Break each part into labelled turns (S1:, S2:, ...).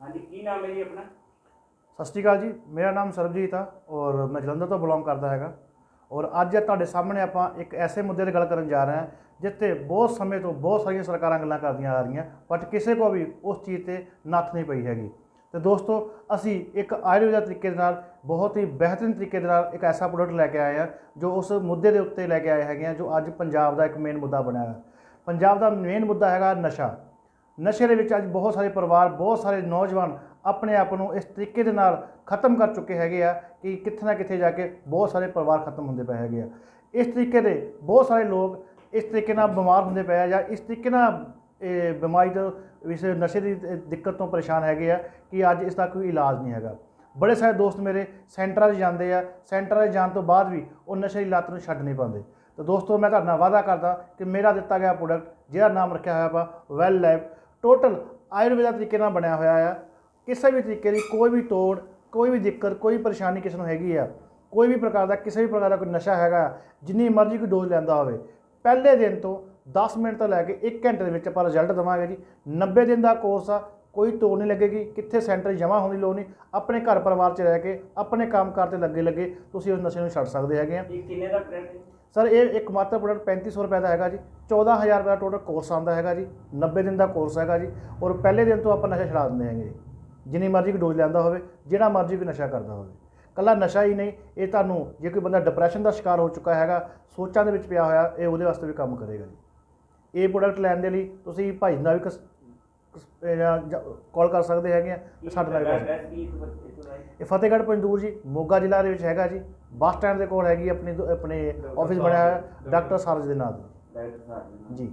S1: ਹਾਂਜੀ, ਕੀ ਨਾਮ ਹੈ ਜੀ ਆਪਣਾ?
S2: ਸਤਿ ਸ਼੍ਰੀ ਅਕਾਲ ਜੀ, ਮੇਰਾ ਨਾਮ ਸਰਬਜੀਤ ਆ ਔਰ ਮੈਂ ਜਲੰਧਰ ਤੋਂ ਬਿਲੋਂਗ ਕਰਦਾ ਹੈਗਾ। ਔਰ ਅੱਜ ਤੁਹਾਡੇ ਸਾਹਮਣੇ ਆਪਾਂ ਇੱਕ ਐਸੇ ਮੁੱਦੇ 'ਤੇ ਗੱਲ ਕਰਨ ਜਾ ਰਹੇ ਹਾਂ ਜਿੱਤੇ ਬਹੁਤ ਸਮੇਂ ਤੋਂ ਬਹੁਤ ਸਾਰੀਆਂ ਸਰਕਾਰਾਂ ਗੱਲਾਂ ਕਰਦੀਆਂ ਆ ਰਹੀਆਂ ਬਟ ਕਿਸੇ ਕੋ ਵੀ ਉਸ ਚੀਜ਼ ਤੇ ਨੱਥ ਨਹੀਂ ਪਈ ਹੈਗੀ। ਤੇ ਦੋਸਤੋ, ਅਸੀਂ ਇੱਕ ਆਯੁਰਵੇਦਾ ਤਰੀਕੇ ਦੇ ਨਾਲ, ਬਹੁਤ ਹੀ ਬਿਹਤਰੀਨ ਤਰੀਕੇ ਦੇ ਨਾਲ ਇੱਕ ਐਸਾ ਪ੍ਰੋਡਕਟ ਲੈ ਕੇ ਆਏ ਆ ਜੋ ਉਸ ਮੁੱਦੇ ਦੇ ਉੱਤੇ ਲੈ ਕੇ ਆਏ ਹੈਗੇ ਆ ਜੋ ਅੱਜ ਪੰਜਾਬ ਦਾ ਇੱਕ ਮੇਨ ਮੁੱਦਾ ਬਣਿਆ ਹੈ ਪੰਜਾਬ ਦਾ ਮੇਨ ਮੁੱਦਾ ਹੈਗਾ ਨਸ਼ਾ। ਨਸ਼ੇ ਦੇ ਵਿੱਚ ਅੱਜ ਬਹੁਤ ਸਾਰੇ ਪਰਿਵਾਰ, ਬਹੁਤ ਸਾਰੇ ਨੌਜਵਾਨ ਆਪਣੇ ਆਪ ਨੂੰ ਇਸ ਤਰੀਕੇ ਦੇ ਨਾਲ ਖਤਮ ਕਰ ਚੁੱਕੇ ਹੈਗੇ ਆ ਕਿ ਕਿੱਥੇ ਨਾ ਕਿੱਥੇ ਜਾ ਕੇ ਬਹੁਤ ਸਾਰੇ ਪਰਿਵਾਰ ਖਤਮ ਹੁੰਦੇ ਪਏ ਹੈਗੇ ਆ। ਇਸ ਤਰੀਕੇ ਦੇ ਬਹੁਤ ਸਾਰੇ ਲੋਕ ਇਸ ਤਰੀਕੇ ਨਾਲ ਬਿਮਾਰ ਹੁੰਦੇ ਪਏ ਆ ਜਾਂ ਇਸ ਤਰੀਕੇ ਨਾਲ, ਇਹ ਬਿਮਾਰੀ ਤੋਂ, ਇਸ ਨਸ਼ੇ ਦੀ ਦਿੱਕਤ ਤੋਂ ਪਰੇਸ਼ਾਨ ਹੈਗੇ ਆ ਕਿ ਅੱਜ ਇਸ ਦਾ ਕੋਈ ਇਲਾਜ ਨਹੀਂ ਹੈਗਾ। ਬੜੇ ਸਾਰੇ ਦੋਸਤ ਮੇਰੇ ਸੈਂਟਰਾਂ 'ਚ ਜਾਂਦੇ ਆ, ਸੈਂਟਰਾਂ 'ਚ ਜਾਣ ਤੋਂ ਬਾਅਦ ਵੀ ਉਹ ਨਸ਼ੇ ਦੀ ਲੱਤ ਨੂੰ ਛੱਡ ਨਹੀਂ ਪਾਉਂਦੇ। ਤਾਂ ਦੋਸਤੋ ਮੈਂ ਤੁਹਾਡੇ ਨਾਲ ਵਾਅਦਾ ਕਰਦਾ ਕਿ ਮੇਰਾ ਦਿੱਤਾ ਗਿਆ ਪ੍ਰੋਡਕਟ ਜਿਹਦਾ ਨਾਮ ਰੱਖਿਆ ਹੋਇਆ ਵਾ ਵੈਲ ਲਾਈਫ ਟੋਟਲ ਆਯੁਰਵੇਦਾ ਤਰੀਕੇ ਨਾਲ ਬਣਿਆ ਹੋਇਆ ਆ। ਕਿਸੇ ਵੀ ਤਰੀਕੇ ਦੀ ਕੋਈ ਵੀ ਤੋੜ, ਕੋਈ ਵੀ ਦਿੱਕਤ ਕੋਈ ਪਰੇਸ਼ਾਨੀ ਕਿਸੇ ਨੂੰ ਹੈਗੀ ਆ। ਕੋਈ ਵੀ ਪ੍ਰਕਾਰ ਦਾ, ਕਿਸੇ ਵੀ ਪ੍ਰਕਾਰ ਦਾ ਕੋਈ ਨਸ਼ਾ ਹੈਗਾ ਜਿੰਨੀ ਮਰਜ਼ੀ ਕੋਈ ਡੋਜ਼ ਲੈਂਦਾ ਹੋਵੇ। ਪਹਿਲੇ ਦਿਨ ਤੋਂ 10 ਮਿੰਟ ਤੋਂ ਲੈ ਕੇ 1 ਘੰਟੇ ਦੇ ਵਿੱਚ ਆਪਾਂ ਰਿਜ਼ਲਟ ਦਵਾਂਗੇ ਜੀ। 90 ਦਿਨ ਦਾ ਕੋਰਸ ਆ, ਕੋਈ ਤੋੜ ਨਹੀਂ ਲੱਗੇਗੀ, ਕਿੱਥੇ ਸੈਂਟਰ ਜਮ੍ਹਾਂ ਹੋਣ ਦੀ ਲੋੜ ਨਹੀਂ। ਆਪਣੇ ਘਰ ਪਰਿਵਾਰ 'ਚ ਰਹਿ ਕੇ, ਆਪਣੇ ਕੰਮਕਾਰ ਤੇ ਲੱਗੇ ਲੱਗੇ ਤੁਸੀਂ ਉਸ ਨਸ਼ੇ ਨੂੰ ਛੱਡ ਸਕਦੇ ਹੈਗੇ ਆ।
S1: ਕਿੰਨੇ ਦਾ ਪ੍ਰੈਂਟ
S2: ਸਰ, ਇਹ ਇੱਕ ਮਾਤਰ ਪ੍ਰੋਡਕਟ 3500 ਰੁਪਏ ਦਾ ਹੈਗਾ ਜੀ। 14000 ਰੁਪਏ ਦਾ ਟੋਟਲ ਕੋਰਸ ਆਉਂਦਾ ਹੈਗਾ ਜੀ। 90 ਦਿਨ ਦਾ ਕੋਰਸ ਹੈਗਾ ਜੀ। ਔਰ ਪਹਿਲੇ ਦਿਨ ਤੋਂ ਆਪਾਂ ਨਸ਼ਾ ਛਡਾ ਦਿੰਦੇ ਹੈਗੇ ਜੀ। ਜਿੰਨੀ ਮਰਜ਼ੀ ਕੋਈ ਡੋਜ਼ ਲੈਂਦਾ ਹੋਵੇ, ਜਿਹੜਾ ਮਰਜ਼ੀ ਕੋਈ ਨਸ਼ਾ ਕਰਦਾ ਹੋਵੇ। ਕੱਲਾ ਨਸ਼ਾ ਹੀ ਨਹੀਂ, ਇਹ ਤੁਹਾਨੂੰ ਜੇ ਕੋਈ ਬੰਦਾ ਡਿਪਰੈਸ਼ਨ ਦਾ ਸ਼ਿਕਾਰ ਹੋ ਚੁੱਕਾ ਹੈਗਾ, ਸੋਚਾਂ ਦੇ ਵਿੱਚ ਪਿਆ ਹੋਇਆ, ਇਹ ਉਹਦੇ ਵਾਸਤੇ ਵੀ ਕੰਮ ਕਰੇਗਾ ਜੀ। ਇਹ ਪ੍ਰੋਡਕਟ ਲੈਣ ਦੇ ਲਈ ਤੁਸੀਂ ਭਾਈ ਨਾਲ ਵੀ ਕਾਲ ਕਰ ਸਕਦੇ ਹੈਗੇ ਆ ਤੇ ਸਾਡੇ ਨਾਲ ਕਰ ਸਕਦੇ? ਇਹ ਫਤਿਹਗੜ੍ਹ ਪੰਜਦੂਰ ਜੀ ਮੋਗਾ ਜ਼ਿਲ੍ਹਾ ਦੇ ਵਿੱਚ ਹੈਗਾ ਜੀ। ਬੱਸ ਸਟੈਂਡ ਦੇ ਕੋਲ ਹੈਗੀ ਆਪਣੀ ਆਪਣੇ ਆਫਿਸ ਬਣਿਆ ਹੋਇਆ ਡਾਕਟਰ ਸਰਜ ਦੇ ਨਾਂ ਤੇ
S1: ਡਾਕਟਰ ਸਾਹਿਬ
S2: ਜੀ।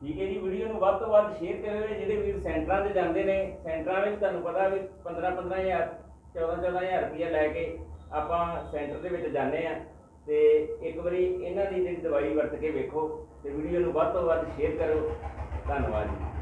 S1: ਠੀਕ ਹੈ ਜੀ ਵੀਡੀਓ ਨੂੰ ਵੱਧ ਤੋਂ ਵੱਧ ਸ਼ੇਅਰ ਕਰਿਓ ਜਿਹੜੇ ਵੀਰ ਸੈਂਟਰਾਂ 'ਤੇ ਜਾਂਦੇ ਨੇ। ਸੈਂਟਰਾਂ ਵਿੱਚ ਤੁਹਾਨੂੰ ਪਤਾ ਵੀ 15 15000 14 14000 ਰੁਪਏ ਲੈ ਕੇ ਆਪਾਂ ਸੈਂਟਰ ਦੇ ਵਿੱਚ ਜਾਂਦੇ ਆ ਤੇ ਇੱਕ ਵਾਰੀ ਇਹਨਾਂ ਦੀ ਜਿਹੜੀ ਦਵਾਈ ਵਰਤ ਕੇ ਵੇਖੋ ਤੇ ਵੀਡੀਓ ਨੂੰ ਵੱਧ ਤੋਂ ਵੱਧ ਸ਼ੇਅਰ ਕਰੋ ਧੰਨਵਾਦ ਜੀ।